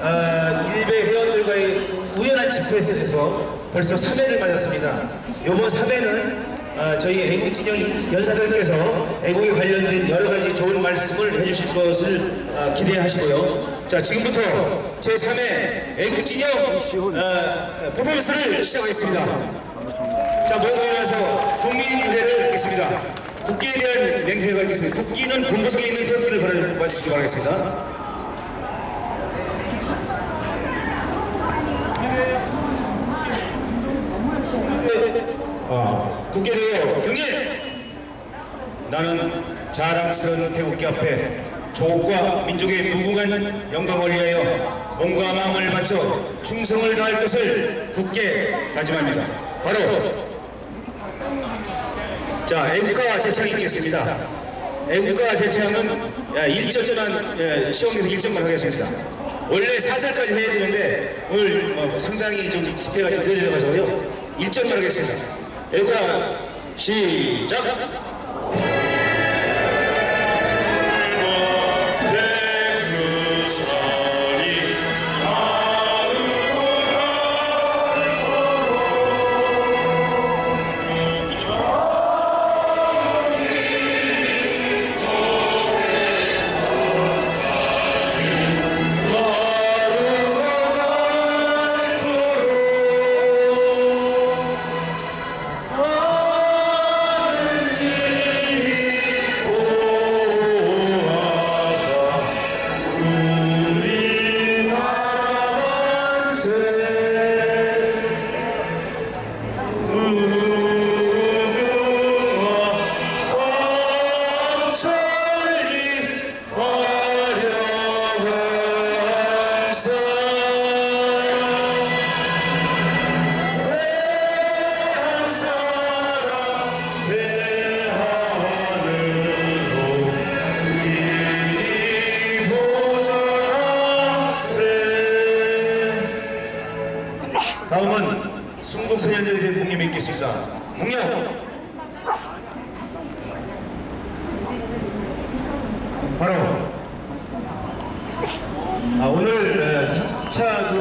어, 일베 회원들과의 우연한 집회에 서 벌써 3회를 맞았습니다. 이번 3회는 어, 저희 애국 진영 연사들께서 애국에 관련된 여러 가지 좋은 말씀을 해주실 것을 어, 기대하시고요. 자, 지금부터 제3회 애국 진영 어, 퍼포먼스를 시작하겠습니다. 자, 모두 일어나서 국민 무대를 읽겠습니다. 국기에 대한 맹세가 있겠습니다. 국기는 본부석에 있는 태극기를 받아주시기 바라겠습니다. 어, 국기대요 경례! 나는 자랑스러운 태국기 앞에 조국과 민족의 무궁한 영광을 위하여 몸과 마음을 바쳐 충성을 다할 것을 굳게 다짐합니다. 바로 자, 애국가 제창이 있겠습니다. 애국가 제창은 1점만, 시험에서 1점만 하겠습니다. 원래 4절까지 해야 되는데, 오늘 어, 상당히 좀 집회가 좀 늦어져가지고요. 1점만 하겠습니다. 애국가 시작! 다음은 순국선열대 대통령이 있겠습니다. 묵념! 바로 아, 오늘 어, 3차 그